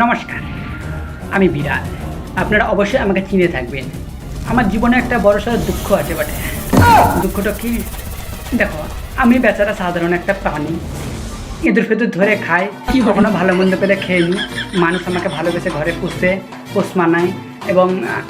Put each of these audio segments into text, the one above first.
নমস্কার আমি বিরাট আপনারা অবশ্যই আমাকে চিনে থাকবেন। আমার জীবনে একটা বড় সড়ো দুঃখ আছে বটে। দুঃখটা কি? দেখো আমি বেচারা সাধারণ একটা প্রাণী। ইঁদুর ফেঁদুর ধরে খায়। কি কখনো ভালো মন্দ পেলে খেয়ে নিই মানুষ আমাকে ভালোবেসে ঘরে পুষে পোষ মানায়। এবং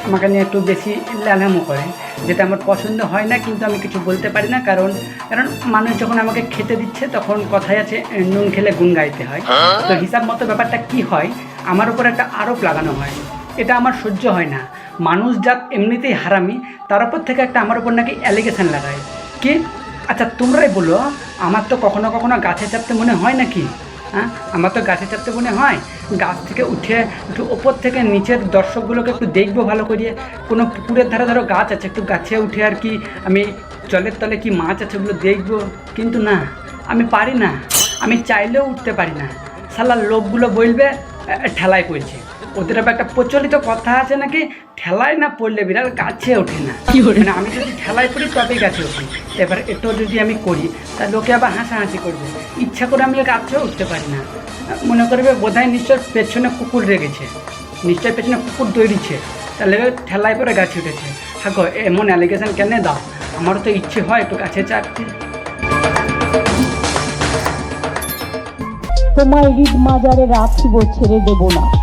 আমাকে নিয়ে একটু বেশি ল্যালামো করে যেটা আমার পছন্দ হয় না কিন্তু আমি কিছু বলতে পারি না কারণ কারণ মানুষ যখন আমাকে খেতে দিচ্ছে তখন কথাই আছে নুন খেলে গুণ গাইতে হয়। তো হিসাব মতো ব্যাপারটা কি হয় আমার উপর একটা আরোপ লাগানো হয়। এটা আমার সহ্য হয় না। মানুষ জাত এমনিতেই হারামি তার উপর থেকে একটা আমার উপর নাকি অ্যালিগেশন লাগায়। কি? আচ্ছা তোমরাই বলো আমার তো কখনো কখনো গাছে চাপতে মনে হয় নাকি? হ্যাঁ? আমার তো গাছে চাপতে মনে হয়। গাছ থেকে উঠে একটু ওপর থেকে নিচের দর্শকগুলোকে একটু দেখব ভালো করে কোনো পুকুরের ধারে ধরো গাছ আছে একটু গাছে উঠে আর কি আমি জলের তলে কি মাছ আছে ওগুলো দেখব। কিন্তু না আমি পারি না। আমি চাইলেও উঠতে পারি না। সালা লোকগুলো বলবে "এ, ঠেলায় পড়ছে। ওদের আবার একটা প্রচলিত কথা আছে নাকি? ঠেলায় না পড়লে বিড়াল গাছে ওঠে না। মানে আমি যদি ঠেলায় পড়ি তবেই গাছে উঠি এবার এটো যদি আমি করি তা লোকে আবার হাসাহাসি করবে। ইচ্ছা করে আমি গাছেও উঠতে পারি না। মনে করবে বোধহয় নিশ্চয় পেছনে কুকুর রেগেছে। নিশ্চয় পেছনে কুকুর দৌড়িছে। তাহলে ঠেলায় পরে গাছে উঠেছে। গো, এমন অ্যালিগেশন কেন দাও। আমারও তো ইচ্ছে হয় একটু গাছে চাপতে। তোমায় ঈদ মাজারে রাখিব ছেড়ে দেব না।